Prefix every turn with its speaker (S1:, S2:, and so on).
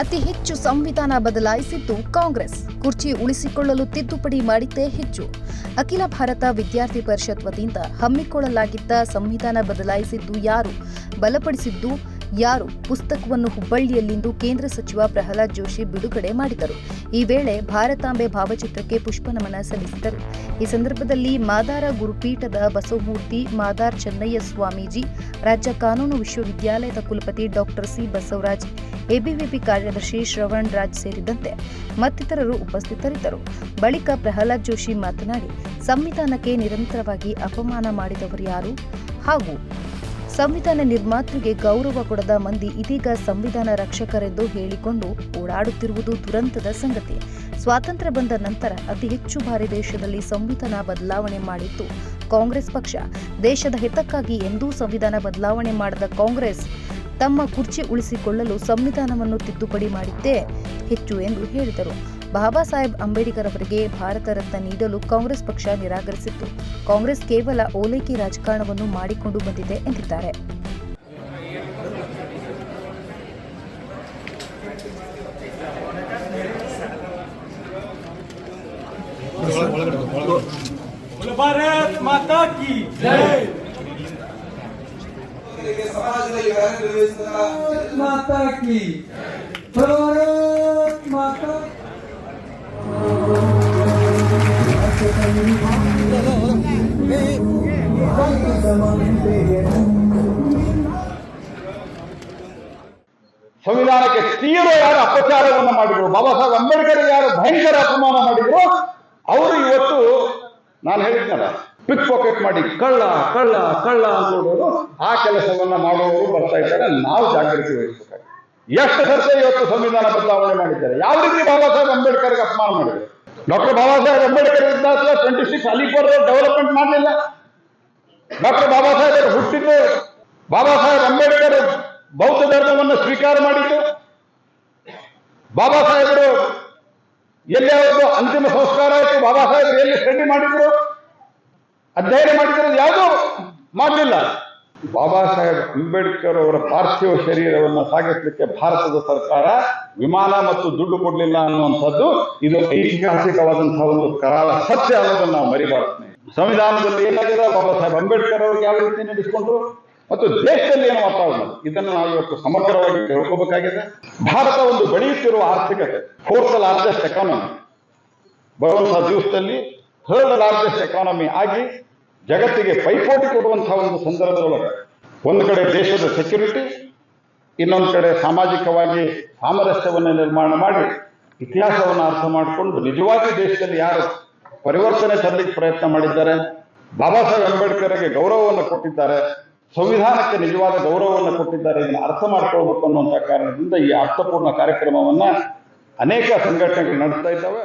S1: ಅತಿ ಹೆಚ್ಚು ಸಂವಿಧಾನ ಬದಲಾಯಿಸಿದ್ದು ಕಾಂಗ್ರೆಸ್. ಕುರ್ಚಿ ಉಳಿಸಿಕೊಳ್ಳಲು ತಿದ್ದುಪಡಿ ಮಾಡಿದ್ದೇ ಹೆಚ್ಚು. ಅಖಿಲ ಭಾರತ ವಿದ್ಯಾರ್ಥಿ ಪರಿಷತ್ ವತಿಯಿಂದ ಹಮ್ಮಿಕೊಳ್ಳಲಾಗಿದ್ದ ಸಂವಿಧಾನ ಬದಲಾಯಿಸಿದ್ದು ಯಾರು? ಬಲಪಡಿಸಿದ್ದು ಯಾರು ಪುಸ್ತಕವನ್ನು ಹುಬ್ಬಳ್ಳಿಯಲ್ಲಿಂದು ಕೇಂದ್ರ ಸಚಿವ ಪ್ರಹ್ಲಾದ್ ಜೋಶಿ ಬಿಡುಗಡೆ ಮಾಡಿದರು. ಈ ವೇಳೆ ಭಾರತಾಂಬೆ ಭಾವಚಿತ್ರಕ್ಕೆ ಪುಷ್ಪನಮನ ಸಲ್ಲಿಸಿದರು. ಈ ಸಂದರ್ಭದಲ್ಲಿ ಮಾದಾರ ಗುರುಪೀಠದ ಬಸವಮೂರ್ತಿ ಮಾದಾರ್ ಚೆನ್ನಯ್ಯ ಸ್ವಾಮೀಜಿ, ರಾಜ್ಯ ಕಾನೂನು ವಿಶ್ವವಿದ್ಯಾಲಯದ ಕುಲಪತಿ ಡಾಕ್ಟರ್ ಸಿ ಬಸವರಾಜ್, ಎಬಿವಿಪಿ ಕಾರ್ಯದರ್ಶಿ ಶ್ರವಣ್ ರಾಜ್ ಸೇರಿದಂತೆ ಮತ್ತಿತರರು ಉಪಸ್ಥಿತರಿದ್ದರು. ಬಳಿಕ ಪ್ರಹ್ಲಾದ್ ಜೋಶಿ ಮಾತನಾಡಿ, ಸಂವಿಧಾನಕ್ಕೆ ನಿರಂತರವಾಗಿ ಅಪಮಾನ ಮಾಡಿದವರು ಯಾರು? ಹಾಗೂ ಸಂವಿಧಾನ ನಿರ್ಮಾತೃಗೆ ಗೌರವ ಕೊಡದ ಮಂದಿ ಇದೀಗ ಸಂವಿಧಾನ ರಕ್ಷಕರೆಂದು ಹೇಳಿಕೊಂಡು ಓಡಾಡುತ್ತಿರುವುದು ದುರಂತದ ಸಂಗತಿ. ಸ್ವಾತಂತ್ರ್ಯ ಬಂದ ನಂತರ ಅತಿ ಹೆಚ್ಚು ಬಾರಿ ದೇಶದಲ್ಲಿ ಸಂವಿಧಾನ ಬದಲಾವಣೆ ಮಾಡಿತ್ತು ಕಾಂಗ್ರೆಸ್ ಪಕ್ಷ. ದೇಶದ ಹಿತಕ್ಕಾಗಿ ಎಂದೂ ಸಂವಿಧಾನ ಬದಲಾವಣೆ ಮಾಡದ ಕಾಂಗ್ರೆಸ್. ತಮ್ಮ ಕುರ್ಚಿ ಉಳಿಸಿಕೊಳ್ಳಲು ಸಂವಿಧಾನವನ್ನು ತಿದ್ದುಪಡಿ ಮಾಡಿದ್ದೇ ಹೆಚ್ಚು ಎಂದು ಹೇಳಿದರು. ಬಾಬಾ ಸಾಹೇಬ್ ಅಂಬೇಡ್ಕರ್ ಅವರಿಗೆ ಭಾರತ ರತ್ನ ನೀಡಲು ಕಾಂಗ್ರೆಸ್ ಪಕ್ಷ ನಿರಾಕರಿಸಿತ್ತು. ಕಾಂಗ್ರೆಸ್ ಕೇವಲ ಓಲೈಕೆ ರಾಜಕಾರಣವನ್ನು ಮಾಡಿಕೊಂಡು ಬಂದಿದೆ ಎಂದಿದ್ದಾರೆ.
S2: ಭಾರತ್ ಮಾತಾ ಕಿ ಮಾತಾ
S3: ಸಂವಿಧಾನಕ್ಕೆ ತೀವ್ರ ಯಾರು ಅಪಚಾರವನ್ನು ಮಾಡಿದ್ರು? ಬಾಬಾ ಸಾಹೇಬ್ ಅಂಬೇಡ್ಕರ್ ಯಾರು ಭಯಂಕರ ಅಪಮಾನ ಮಾಡಿದ್ರು? ಅವರು ಇವತ್ತು ನಾನು ಹೇಳಿದ್ನಲ್ಲ, ಪಿಕ್ ಪಾಕೆಟ್ ಮಾಡಿ ಕಳ್ಳ ಕಳ್ಳ ಕಳ್ಳ ಅನ್ನೋರು ಆ ಕೆಲಸವನ್ನ ಮಾಡುವವರು ಬರ್ತಾ ಇದ್ದಾರೆ. ನಾವು ಜಾಗೃತಿ ವಹಿಸಬೇಕಾಗಿದೆ. ಎಷ್ಟು ಸರ್ಸ ಇವತ್ತು ಸಂವಿಧಾನ ಬದಲಾವಣೆ ಮಾಡಿದ್ದಾರೆ? ಯಾವ ರೀತಿ ಬಾಬಾ ಸಾಹೇಬ್ ಅಂಬೇಡ್ಕರ್ಗೆ ಅಪಮಾನ ಮಾಡಿದ್ರು? ಡಾಕ್ಟರ್ ಬಾಬಾ ಸಾಹೇಬ್ ಅಂಬೇಡ್ಕರ್ ಇದ್ದ ಟ್ವೆಂಟಿ ಸಿಕ್ಸ್ ಅಲಿಪುರ ಡೆವಲಪ್ಮೆಂಟ್ ಮಾಡಲಿಲ್ಲ? ಡಾಕ್ಟರ್ ಬಾಬಾ ಸಾಹೇಬರು ಹುಟ್ಟಿದ್ದು ಬಾಬಾ ಸಾಹೇಬ್ ಅಂಬೇಡ್ಕರ್ ಬೌದ್ಧ ಧರ್ಮವನ್ನು ಸ್ವೀಕಾರ ಮಾಡಿದ್ದು. ಬಾಬಾ ಸಾಹೇಬರು ಎಲ್ಲಿ ಅವರದ್ದು ಅಂತಿಮ ಸಂಸ್ಕಾರ ಆಯಿತು, ಬಾಬಾ ಸಾಹೇಬರು ಎಲ್ಲಿ ಸ್ಟಡಿ ಮಾಡಿದ್ರು? ಅಧ್ಯಯನ ಮಾಡಿದ್ರು ಯಾವುದೂ? ಮಾಡಲಿಲ್ಲ. ಬಾಬಾ ಸಾಹೇಬ್ ಅಂಬೇಡ್ಕರ್ ಅವರ ಪಾರ್ಥಿವ ಶರೀರವನ್ನು ಸಾಗಿಸಲಿಕ್ಕೆ ಭಾರತದ ಸರ್ಕಾರ ವಿಮಾನ ಮತ್ತು ದುಡ್ಡು ಕೊಡಲಿಲ್ಲ ಅನ್ನುವಂಥದ್ದು ಇದು ಐತಿಹಾಸಿಕವಾದಂತಹ ಒಂದು ಕರಾಳ ಸತ್ಯ ಅನ್ನೋದನ್ನು ನಾವು ಮರಿಬಾರ್ದು. ಸಂವಿಧಾನದಲ್ಲಿ ಏನಾಗಿದೆ? ಬಾಬಾ ಸಾಹೇಬ್ ಅಂಬೇಡ್ಕರ್ ಅವ್ರಿಗೆ ಯಾವ ರೀತಿ ನಡೆಸಿಕೊಂಡ್ರು? ಮತ್ತು ದೇಶದಲ್ಲಿ ಏನು ವಾತಾವರಣ? ಇದನ್ನು ನಾವು ಇವತ್ತು ಸಮಗ್ರವಾಗಿ ತಿಳ್ಕೋಬೇಕಾಗಿದೆ. ಭಾರತ ಒಂದು ಬೆಳೆಯುತ್ತಿರುವ ಆರ್ಥಿಕತೆ ಫೋರ್ತ್ ಲಾರ್ಜೆಸ್ಟ್ ಎಕಾನಮಿ ಬರುವಂತಹ ದಿವಸದಲ್ಲಿ ಥರ್ಡ್ ಲಾರ್ಜೆಸ್ಟ್ ಎಕಾನಮಿ ಆಗಿ ಜಗತ್ತಿಗೆ ಪೈಪೋಟಿ ಕೊಡುವಂತಹ ಒಂದು ಸಂದರ್ಭದೊಳಗೆ ಒಂದು ಕಡೆ ದೇಶದ ಸೆಕ್ಯುರಿಟಿ ಇನ್ನೊಂದು ಕಡೆ ಸಾಮಾಜಿಕವಾಗಿ ಸಾಮರಸ್ಯವನ್ನು ನಿರ್ಮಾಣ ಮಾಡಿ ಇತಿಹಾಸವನ್ನು ಅರ್ಥ ಮಾಡಿಕೊಂಡು ನಿಜವಾಗಿ ದೇಶದಲ್ಲಿ ಯಾರು ಪರಿವರ್ತನೆ ತರಲಿಕ್ಕೆ ಪ್ರಯತ್ನ ಮಾಡಿದ್ದಾರೆ. ಬಾಬಾ ಸಾಹೇಬ್ ಅಂಬೇಡ್ಕರ್ಗೆ ಗೌರವವನ್ನು ಕೊಟ್ಟಿದ್ದಾರೆ. ಸಂವಿಧಾನಕ್ಕೆ ನಿಜವಾದ ಗೌರವವನ್ನು ಕೊಟ್ಟಿದ್ದಾರೆ. ಇದನ್ನು ಅರ್ಥ ಮಾಡ್ಕೊಳ್ಬೇಕು ಅನ್ನುವಂಥ ಕಾರಣದಿಂದ ಈ ಅರ್ಥಪೂರ್ಣ ಕಾರ್ಯಕ್ರಮವನ್ನ ಅನೇಕ ಸಂಘಟನೆಗಳು ನಡೆಸ್ತಾ ಇದ್ದಾವೆ.